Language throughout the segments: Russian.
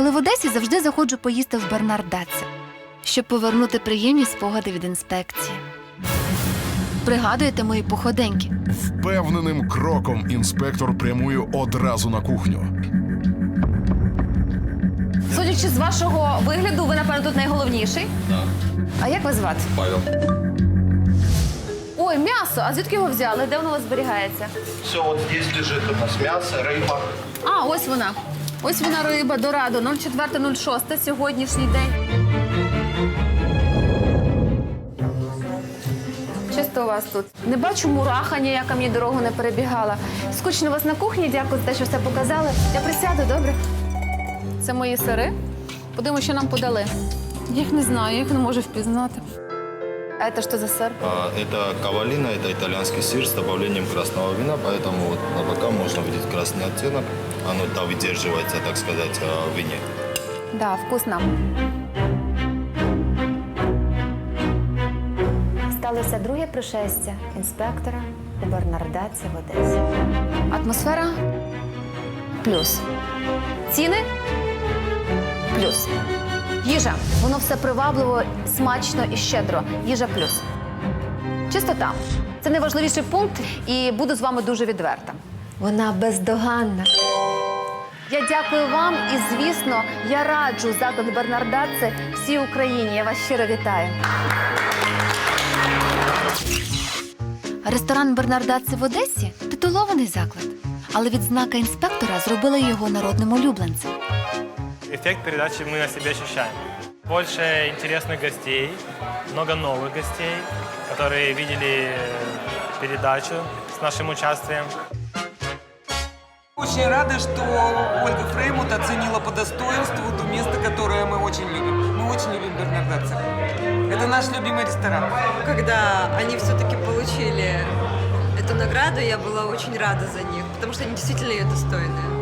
коли в Одесі завжди заходжу поїсти в Бернардаце, щоб повернути приємні спогади від інспекції. Пригадуєте мої походеньки? Впевненим кроком інспектор прямує одразу на кухню. Судячи з вашого вигляду, ви, напевно, тут найголовніший. Так. А як вас звати? Павел. Ой, м'ясо. А звідки його взяли? Де воно у вас зберігається? Все, вот здесь лежит у нас мясо, рыба. А, ось вона. Ось вона риба Дорадо 04.06 сьогоднішній день. Чисто у вас тут. Не бачу мураха ніяка мені дорогу не перебігала. Скучно у вас на кухні, дякую за те, що все показали. Я присяду, добре? Це мої сири. Подивимося, що нам подали. Я їх не знаю, я їх не можу впізнати. А це що за сир? А, Это кавалина, это итальянский сыр с добавлением красного вина, поэтому вот на бокам можно видеть красный оттенок. Оно там выдерживается, так сказать, а, в вине. Да, вкусно. Сталося друге пришестя інспектора у Бернардаці в Одесі. Атмосфера плюс. Ціни плюс. Їжа. Воно все привабливо, смачно і щедро. Їжа плюс. Чистота. Це найважливіший пункт, і буду з вами дуже відверта. Вона бездоганна. Я дякую вам і, звісно, я раджу заклад Бернардаци всій Україні. Я вас щиро вітаю. Ресторан Бернардаци в Одесі титулований заклад, але відзнака інспектора зробила його народним улюбленцем. Эффект передачи мы на себе ощущаем. Больше интересных гостей, много новых гостей, которые видели э, передачу с нашим участием. Очень рады, что Ольга Фреймут оценила по достоинству то место, которое мы очень любим. Мы очень любим Бернардацев. Это наш любимый ресторан. Когда они все-таки получили эту награду, я была очень рада за них, потому что они действительно ее достойны.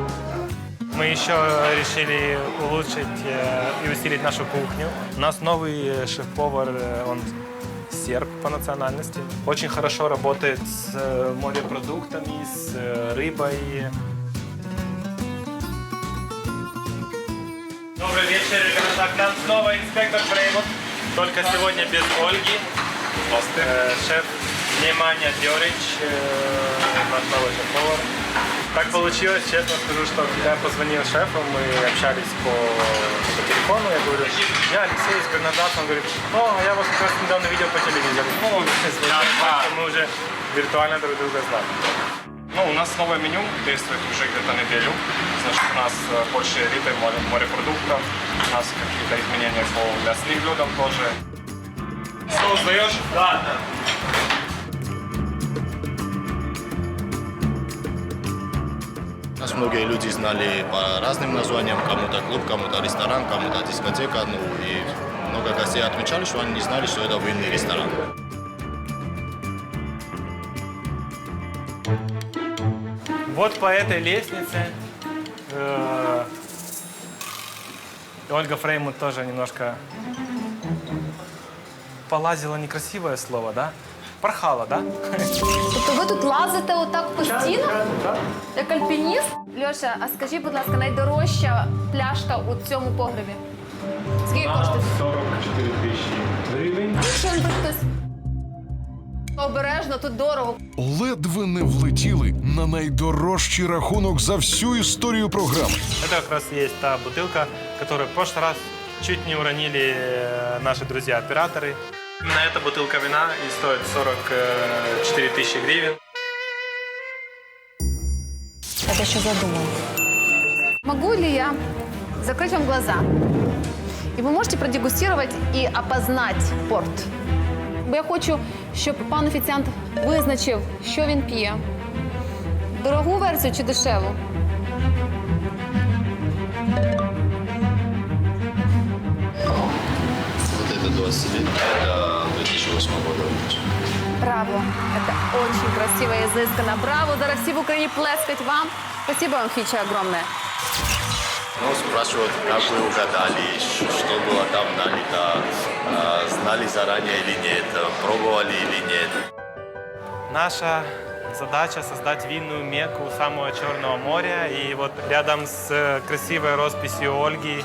Мы еще решили улучшить э, и усилить нашу кухню. У нас новый э, шеф-повар, э, он серб по национальности. Очень хорошо работает с морепродуктами, с рыбой. Добрый вечер, ребята. К нам снова инспектор Фреймут. Только сегодня без Ольги. Э, шеф Внимание Дёрич, э, наш новый шеф-повар. Так получилось, честно скажу, что когда я позвонил шефу, мы общались по, по телефону, я говорю, я Алексей из Бернадаса, он говорит, о, а я вас как раз недавно видел по телевизору. Ну, звонил, мы уже виртуально друг друга знали. Ну, у нас новое меню действует уже где-то неделю. Значит, у нас э, больше рыбы, море- морепродуктов. У нас какие-то изменения по мясным блюдам тоже. Соус даешь? Да, Нас многие люди знали по разным названиям, кому-то клуб, кому-то ресторан, кому-то дискотека. Ну и много гостей отмечали, что они не знали, что это винный ресторан. Вот по этой лестнице э, Ольга Фреймут тоже немножко полазила, некрасивое слово, да? Порхала, да? Тобто ви тут лазите отак постійно, як альпініст? Льоша, а скажіть, будь ласка, найдорожча пляшка у цьому погребі? Скільки коштує? 44 тысячи гривен. Якщо він хтось обережно, тут дорого. Ледве не влетіли на найдорожчий рахунок за всю історію програми. Это как раз есть та бутылка, которую в прошлый раз чуть не уронили э, наши друзья-операторы. Именно эта бутылка вина и стоит 44 тысячи гривен. Це що задумав. Могу ли я закрыть вам глаза? И вы можете продегустировать и опознать порт. Бо я хочу, щоб пан офіціант визначив, що він п'є. Дорогу версію чи дешеву? 2008 года выпуска. Браво! Это очень красиво и изысканно. Браво! Зараз всі в Україні плескать вам. Спасибо вам, Фича, огромное. Ну, спрашивают, как вы угадали, ш- что было там налито, а, знали заранее или нет, пробовали или нет. Наша задача создать винную мекку у самого Черного моря. И вот рядом с э, красивой росписью Ольги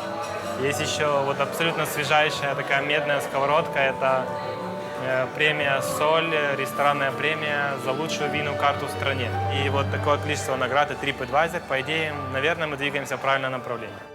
есть еще вот абсолютно свежайшая такая медная сковородка. Это э, премия «Соль», э, ресторанная премия за лучшую винную карту в стране. И вот такое количество наград и TripAdvisor, по идее, наверное, мы двигаемся в правильном направлении.